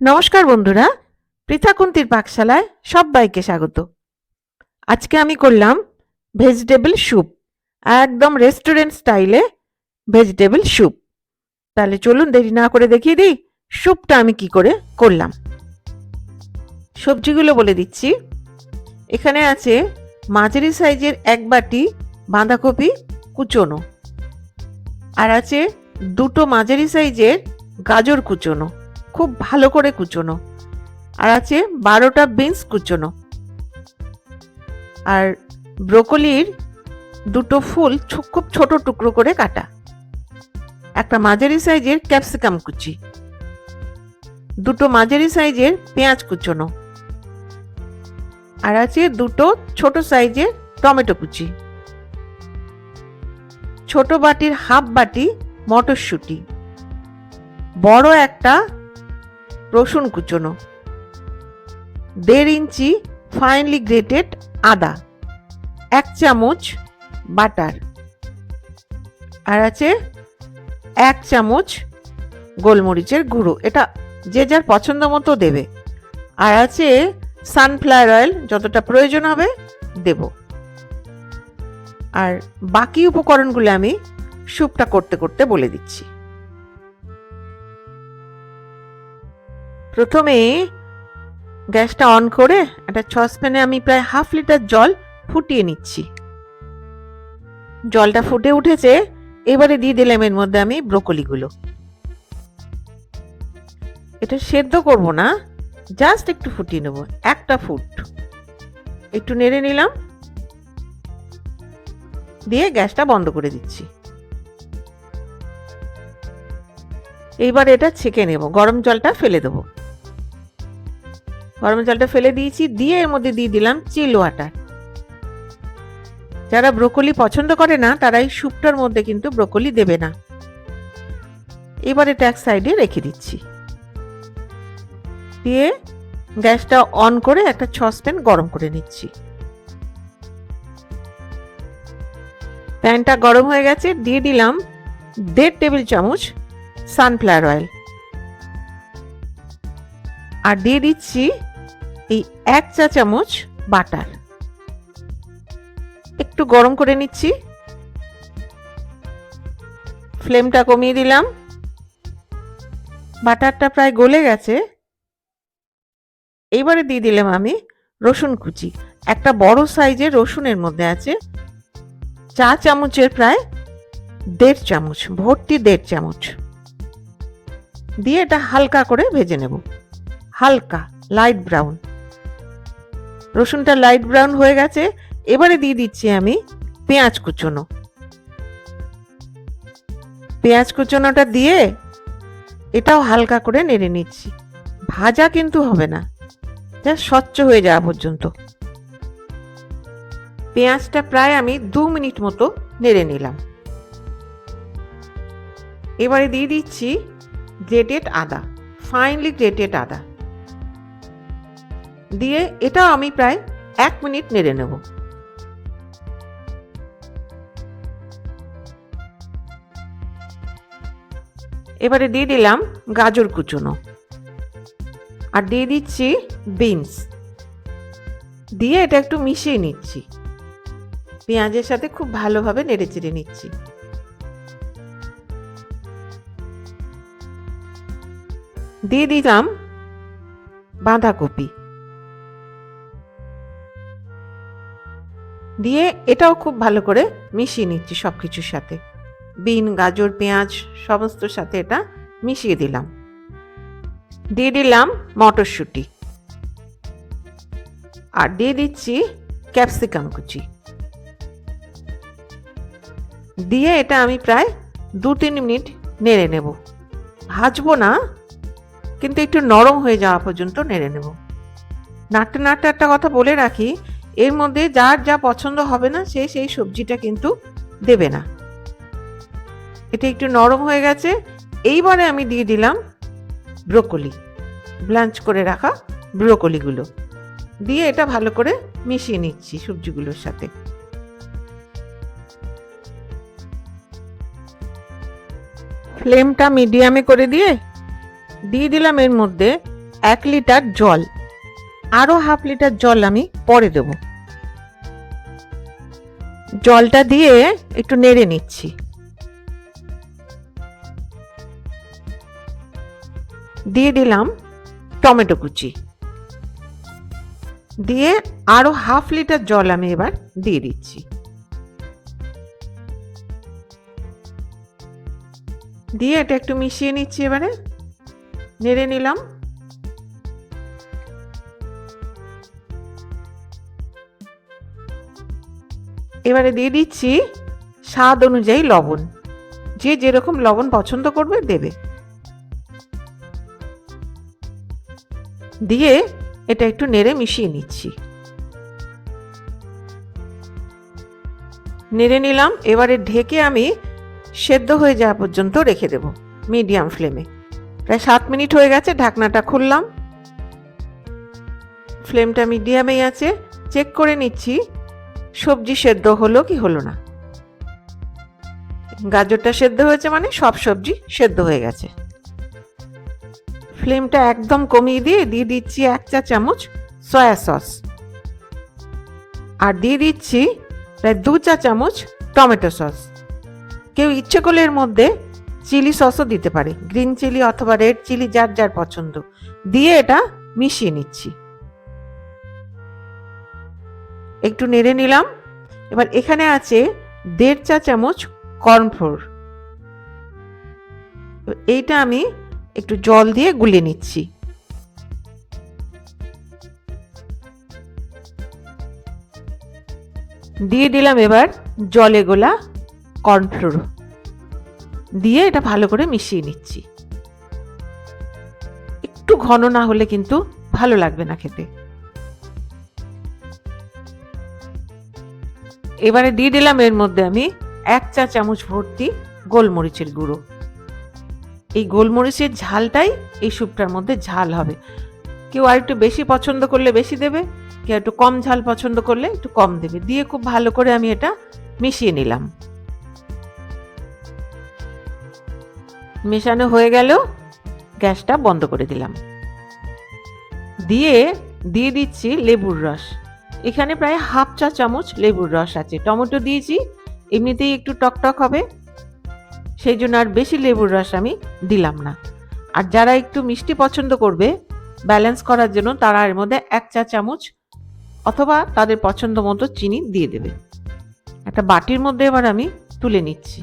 নমস্কার বন্ধুরা, পৃথাকুন্তির পাকশালায় সবাইকে স্বাগত। আজকে আমি করলাম ভেজিটেবল স্যুপ, একদম রেস্টুরেন্ট স্টাইলে ভেজিটেবল স্যুপ। তাহলে চলুন দেরি না করে দেখিয়ে দিই স্যুপটা আমি কি করে করলাম। সবজিগুলো বলে দিচ্ছি। এখানে আছে মাঝারি সাইজের এক বাটি বাঁধাকপি কুচোনো, আর আছে দুটো মাঝারি সাইজের গাজর কুচোনো। খুব ভালো করে কুচোনো। আর আছে বারোটা বিনস কুচোনো। আর ব্রোকলির দুটো ফুল খুব ছোট টুকরো করে কাটা। একটা মাঝারি সাইজের ক্যাপসিকাম কুচি। দুটো মাঝারি সাইজের পেঁয়াজ কুচোনো। আর আছে দুটো ছোট সাইজের টমেটো কুচি। ছোট বাটির হাফ বাটি মটরশুঁটি। বড় একটা রসুন কুচনো। দেড় ইঞ্চি ফাইনলি গ্রেটেড আদা, এক চামচ বাটার আর আছে এক চামচ গোলমরিচের গুঁড়ো। এটা যে যার পছন্দ মতো দেবে। আর আছে সানফ্লাওয়ার অয়েল যতটা প্রয়োজন হবে দেব। আর বাকি উপকরণগুলো আমি স্যুপটা করতে করতে বলে দিচ্ছি। প্রথমে গ্যাসটা অন করে একটা সসপ্যানে আমি প্রায় হাফ লিটার জল ফুটিয়ে নিচ্ছি। জলটা ফুটে উঠেছে, এবারে দিয়ে দিলাম এর মধ্যে আমি ব্রোকলিগুলো। এটা সেদ্ধ করব না, জাস্ট একটু ফুটিয়ে নেব, একটা ফুট। একটু নেড়ে নিলাম। দিয়ে গ্যাসটা বন্ধ করে দিচ্ছি। এইবার এটা ছেঁকে নেব, গরম জলটা ফেলে দেবো। গরম জলটা ফেলে দিয়েছি, দিয়ে এর মধ্যে দিয়ে দিলাম চিল ওয়াটার। যারা ব্রোকলি পছন্দ করে না, তারা এই স্যুপটার মধ্যে কিন্তু ব্রোকলি দেবে না। এবার এটা এক সাইডে রেখে দিচ্ছি। দিয়ে গ্যাসটা অন করে একটা সসপ্যান গরম করে নিচ্ছি। প্যানটা গরম হয়ে গেছে, দিয়ে দিলাম দেড় টেবিল চামচ সানফ্লাওয়ার অয়েল। আর দিয়ে দিচ্ছি এই এক চা চামচ বাটার। একটু গরম করে নিচ্ছি। ফ্লেমটা কমিয়ে দিলাম। বাটারটা প্রায় গলে গেছে। এইবারে দিয়ে দিলাম আমি রসুন কুচি। একটা বড় সাইজের রসুনের মধ্যে আছে চা চামচের প্রায় দেড় চামচ, ভর্তি দেড় চামচ। দিয়ে এটা হালকা করে ভেজে নেব। হালকা লাইট ব্রাউন রসুনটা লাইট ব্রাউন হয়ে গেছে। এবারে দিয়ে দিচ্ছি আমি পেঁয়াজ কুচোনো। পেঁয়াজ কুচোনোটা দিয়ে এটাও হালকা করে নেড়ে নিচ্ছি। ভাজা কিন্তু হবে না। যা স্বচ্ছ হয়ে যাওয়া পর্যন্ত। পেঁয়াজটা প্রায় আমি দু মিনিট মতো নেড়ে নিলাম। এবারে দিয়ে দিচ্ছি গ্রেটেড আদা ফাইনলি গ্রেটেড আদা। দিয়ে এটাও আমি প্রায় এক মিনিট নেড়ে নেব। এবারে দিয়ে দিলাম গাজর কুচোনো। আর দিয়ে দিচ্ছি বিনস। দিয়ে এটা একটু মিশিয়ে নিচ্ছি। পেঁয়াজের সাথে খুব ভালোভাবে নেড়ে চেড়ে নিচ্ছি। দিয়ে দিলাম বাঁধাকপি। দিয়ে এটাও খুব ভালো করে মিশিয়ে নিচ্ছি সব কিছুর সাথে। বিন, গাজর, পেঁয়াজ সমস্ত সাথে এটা মিশিয়ে দিলাম। দিয়ে দিলাম মটরশুঁটি। আর দিয়ে দিচ্ছি ক্যাপসিকাম কুচি। দিয়ে এটা আমি প্রায় দু তিন মিনিট নেড়ে নেব। ভাজবো না, কিন্তু একটু নরম হয়ে যাওয়া পর্যন্ত নেড়ে নেব। নাট্টে নাট্টে একটা কথা বলে রাখি এর মধ্যে যার যা পছন্দ হবে না, সে সেই সবজিটা কিন্তু দেবে না। এটা একটু নরম হয়ে গেছে। এইবারে আমি দিয়ে দিলাম ব্রোকলি। ব্লাঞ্চ করে রাখা ব্রোকলিগুলো। দিয়ে এটা ভালো করে মিশিয়ে নিচ্ছি সবজিগুলোর সাথে। ফ্লেমটা মিডিয়ামে করে দিয়ে দিয়ে দিলাম এর মধ্যে এক লিটার জল। আরও হাফ লিটার জল আমি পরে দেব। জলটা দিয়ে একটু নেড়ে নিচ্ছি। দিয়ে দিলাম টমেটো কুচি। দিয়ে আরও হাফ লিটার জল আমি এবার দিয়ে দিচ্ছি। দিয়ে এটা একটু মিশিয়ে নিচ্ছি এবারে। নেড়ে নিলাম। এবারে দিয়ে দিচ্ছি স্বাদ অনুযায়ী লবণ। যে যেরকম লবণ পছন্দ করবে দেবে। দিয়ে এটা একটু নেড়ে মিশিয়ে নিচ্ছি। নেড়ে নিলাম, এবারে ঢেকে আমি সেদ্ধ হয়ে যাওয়া পর্যন্ত রেখে দেব মিডিয়াম ফ্লেমে। প্রায় সাত মিনিট হয়ে গেছে, ঢাকনাটা খুললাম। ফ্লেমটা মিডিয়ামেই আছে, চেক করে নিচ্ছি সবজি সেদ্ধ হলো কি হলো না? গাজরটা সেদ্ধ হয়েছে মানে সব সবজি সেদ্ধ হয়ে গেছে। ফ্লেমটা একদম কমিয়ে দিয়ে দিয়ে দিচ্ছি এক চা চামচ সয়া সস। আর দিয়ে দিচ্ছি প্রায় দু চা চামচ টমেটো সস। কেউ ইচ্ছে করলে এর মধ্যে চিলি সসও দিতে পারে, গ্রিন চিলি অথবা রেড চিলি যার যার পছন্দ। দিয়ে এটা মিশিয়ে নিচ্ছি। একটু নেড়ে নিলাম। এবার এখানে আছে দেড় চা চামচ কর্নফ্লোর। এইটা আমি একটু জল দিয়ে গুলে নিচ্ছি। দিয়ে দিলাম এবার জলে গোলা কর্নফ্লোর। দিয়ে এটা ভালো করে মিশিয়ে নিচ্ছি। একটু ঘন না হলে কিন্তু ভালো লাগবে না খেতে। এবারে দিয়ে দিলাম এর মধ্যে আমি এক চা চামচ ভর্তি গোলমরিচের গুঁড়ো। এই গোলমরিচের ঝালটাই এই স্যুপটার মধ্যে ঝাল হবে। কেউ আর একটু বেশি পছন্দ করলে বেশি দেবে, কেউ একটু কম ঝাল পছন্দ করলে একটু কম দেবে। দিয়ে খুব ভালো করে আমি এটা মিশিয়ে নিলাম। মেশানো হয়ে গেল, গ্যাসটা বন্ধ করে দিলাম। দিয়ে দিয়ে দিচ্ছি লেবুর রস। এখানে প্রায় হাফ চা চামচ লেবুর রস আছে। টমেটো দিয়েছি, এমনিতেই একটু টকটক হবে। সেই জন্য আর বেশি লেবুর রস আমি দিলাম না। আর যারা একটু মিষ্টি পছন্দ করবে, ব্যালেন্স করার জন্য তারা এর মধ্যে এক চা চামচ অথবা তাদের পছন্দ মতো চিনি দিয়ে দেবে। একটা বাটির মধ্যে এবার আমি তুলে নিচ্ছি।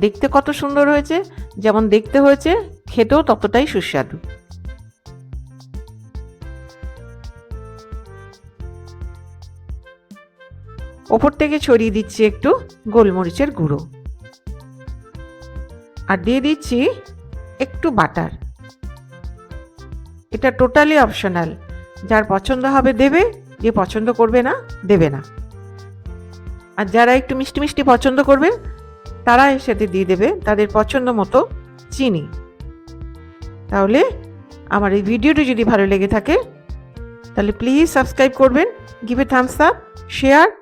দেখতে কত সুন্দর হয়েছে, যেমন দেখতে হয়েছে, খেতেও ততটাই সুস্বাদু। ওপর থেকে ছড়িয়ে দিচ্ছি একটু গোলমরিচের গুঁড়ো। আর দিয়ে দিচ্ছি একটু বাটার। এটা টোটালি অপশনাল। যার পছন্দ হবে দেবে, যে পছন্দ করবে না, দেবে না। আর যারা একটু মিষ্টি মিষ্টি পছন্দ করবে, তারা এর সাথে দিয়ে দেবে তাদের পছন্দ মতো চিনি। তাহলে আমার এই ভিডিওটি যদি ভালো লেগে থাকে, তাহলে প্লিজ সাবস্ক্রাইব করবেন গিভ থামস আপ শেয়ার